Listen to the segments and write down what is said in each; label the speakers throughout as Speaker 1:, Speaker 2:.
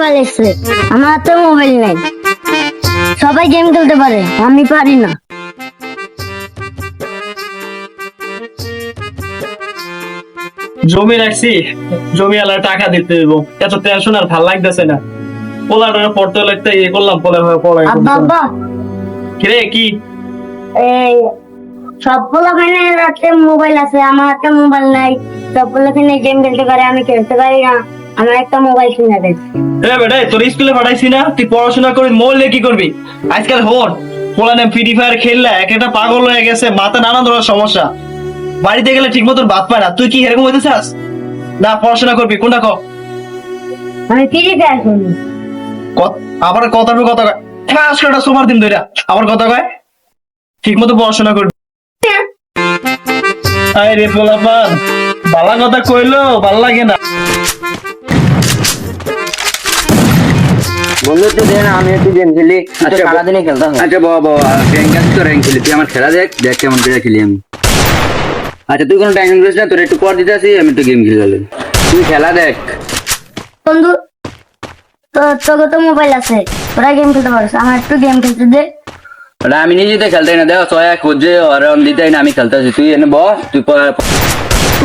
Speaker 1: Mobile এসছে। আমার হাতে মোবাইল নেই। সবাই গেম খেলতে পারে আমি পারি না।
Speaker 2: জমি রাখছি জমি আলার টাকা দিতে দেবো এত টেনশন আর ভালো লাগতেছে না। পড়তে লাগতে ইয়ে করলাম পরে পড়াই কিরে কি?
Speaker 1: এই সব পোলাখানের হাতে মোবাইল আছে আমার হাতে মোবাইল নাই। সব পোলাখানে গেম খেলতে পারে আমি খেলতে পারি না। আমার একটা মোবাইল কিনে দেয়
Speaker 2: এ বেটা তোর স্কুলে পাঠাইছি না তুই পড়াশোনা করে মরলে কি করবি? আজকাল হন পোলানে ফ্রি ফায়ার খেললে এক একটা পাগল হয়ে গেছে মাথা নানা ধরনের সমস্যা। বাড়িতে গেলে ঠিক মতো ভাত পায় না। তুই কি এরকম হইতে চাস? না পড়াশোনা করবি কোনটা ক?
Speaker 1: আমি ফ্রি ফায়ার খেলি।
Speaker 2: আবার কথা পর কথা কয়। করে একটা সুপার দিন ধইরা। আবার কথা কয়। ঠিক মতো পড়াশোনা করবি। আরে পোলাপান বালা কথা কইলো ভালো লাগে না।
Speaker 3: বন্ধু তুই আমি একটু গেম খেলি।
Speaker 4: আচ্ছা,
Speaker 3: সারাদিনে খেলতে হয়
Speaker 4: আচ্ছা বাবা বাবা র্যাঙ্ক আছে তো র্যাঙ্ক খেলি। তুই আমার খেলা দেখ দেখ কেমন করে খেলি আমি। আচ্ছা তুই কোনো টাইম করিস না তোর একটু পর দিতে আসি আমি একটু গেম খেলে গেলাম তুই খেলা দেখ।
Speaker 1: বন্ধু তো তোকে তো মোবাইল আছে। তোরা গেম খেলতে পারিস আমার একটু গেম খেলতে দে।
Speaker 4: ওটা আমি নিজেতে খেলতে না দেখ সয়া খুঁজে অরাম দিতে না আমি খেলতে আছি তুই এনে বস তুই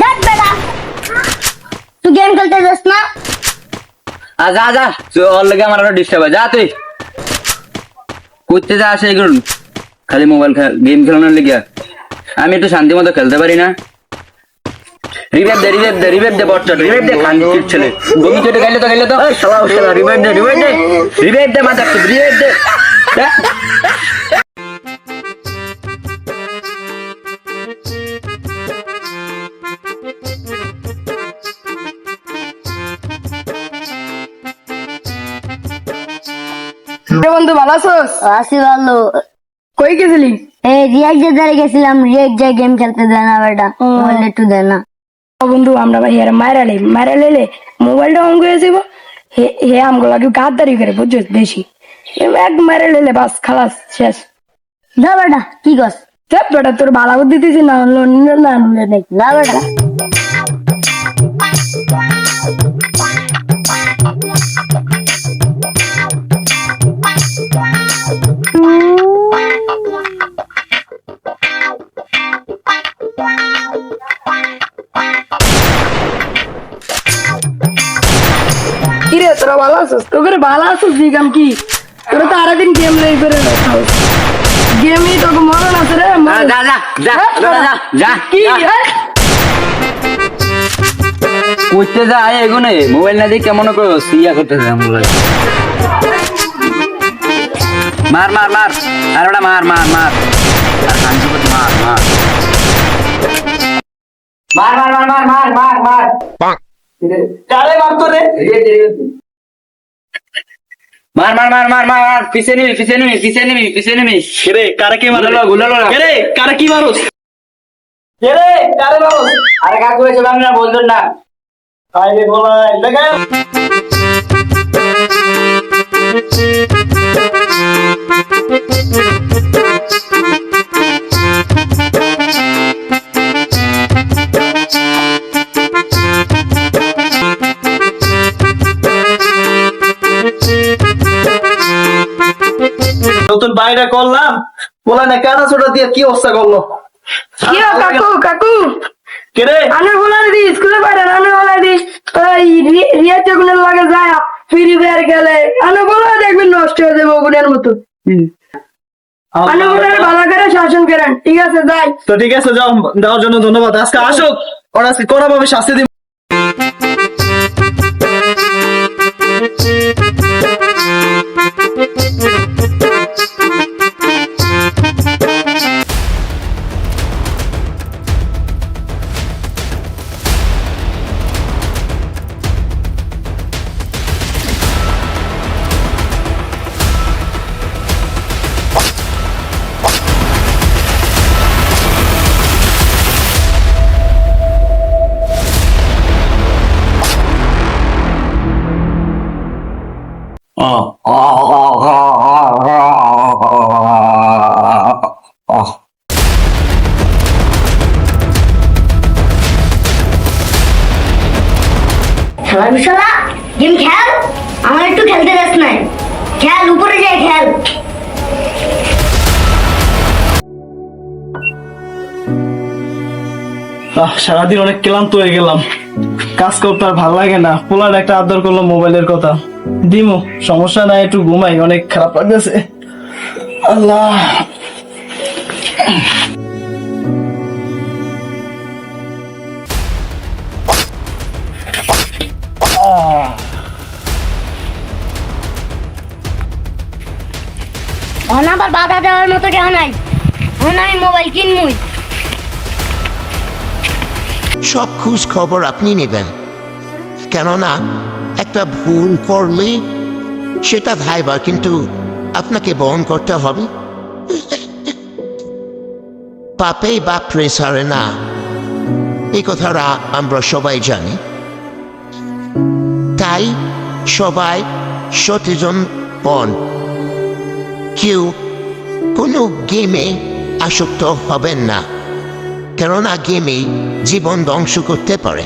Speaker 1: দেখ বেটা তুই গেম খেলতে যাস না।
Speaker 4: যা যা। তুই ওর লেগে আমার ডিস্টার্ব হয়। যা তুই। করতে যা আসে এগুলো। খালি মোবাইল গেম খেলানোর লেগে। আমি একটু শান্তি মতো খেলতে পারি না। রিভাইভ দে রিভাইভ দে রিভাইভ দে বচ্চা রিভাইভ দে খান ছেলে। বমি কেটে গেলে তো গেলে তো। শালা শালা রিভাইভ দে রিভাইভ দে। রিভাইভ দে মাথা রিভাইভ দে।
Speaker 5: বন্ধু ভালো আছোস?
Speaker 1: আসি ভালো।
Speaker 5: কই গেছিলি?
Speaker 1: এই রিয়াক যে দ্বারা গেছিলাম রিয়াক যে গেম খেলতে দেয় না বেটা। মোবাইল একটু দেয় না।
Speaker 5: ও বন্ধু আমরা ভাই হেরে মারা লে মারা লেলে মোবাইলটা অন করে যাব হে হে আমগুলো লাগে গাদ্দারি করে বুঝছিস? বেশি। এ এক মারা লেলে বাস খালাস শেষ।
Speaker 1: না বেটা কি কস
Speaker 5: দেখ বেটা তোর ভালো বুদ্ধি দিছি না না নেই
Speaker 1: না বেটা।
Speaker 5: কি রে তোরা ভালো আছিস তোকে ভালো আছিস জিগাম কি তোরা তো আরেকদিন গেম লেই করে খাও গেমই তোকে মরণ আছে রে
Speaker 4: আ,
Speaker 5: মরণ।
Speaker 4: যা যা যা যা যা যা
Speaker 5: কি
Speaker 4: যা।
Speaker 5: এ?
Speaker 4: করতে যা আয় এগুনে মোবাইল না দিয়ে কেমন করো সিয়া করতে যা মোবাইল মার মার মার আর ওটা মার মার মার আর কাঞ্চি করতে মার মার মার মার মার মার মার মার মার
Speaker 2: কারে মারতো রে
Speaker 4: মার মার মার মার মার মার। পিছে নিবি পিছে নিবি পিছে নিবি পিছে নিবি।
Speaker 2: রে কারে কি মারো
Speaker 4: গুলালো, না।
Speaker 2: রে কারে কি মারোস? রে কারে মারোস?
Speaker 4: আরে কাকু এসে আমি না বলতো না।
Speaker 2: আরে বলাই লাগা নতুন বাইরে করলাম। বলা না কেন ছোট দিয়ে কি অবস্থা করল?
Speaker 5: কাকু কাকু?
Speaker 2: কে রে?
Speaker 5: আনে দি স্কুলে বলাই দি রিয়া চকুনের লাগে যায় ফ্রি ফায়ার খেলে বলাই দেখবেন নষ্ট হয়ে যাবে ওগুনের মতো। আনে বলাই ভালো করে শাসন করেন ঠিক আছে যাই।
Speaker 2: তো ঠিক আছে যাও দেওয়ার জন্য ধন্যবাদ। আজকে আসুক ওরা আজকে কড়া ভাবে শাস্তি
Speaker 1: খেল।
Speaker 2: আহ, সারাদিন অনেক ক্লান্ত হয়ে গেলাম। কাজ করতে আর ভালো লাগে না। পোলার একটা আদর করল মোবাইলের কথা। দিমু সমস্যা নাই একটু ঘুমাই অনেক খারাপ লাগতেছে। আল্লাহ।
Speaker 1: এখন বাধা দেওয়ার মতো কেউ নাই। আমি মোবাইল
Speaker 6: সব খবর আপনি নেবেন। কেননা, একটা ভুল করলে সেটা ভাইবা কিন্তু আপনাকে বহন করতে হবে। পাপেই বাপ প্রেসারে না। এই কথাটা আমরা সবাই জানি। তাই সবাই সচেতন হন। কেউ কোনো গেমে আসক্ত হবেন না। কেননা গেমে জীবন ধ্বংস করতে পারে।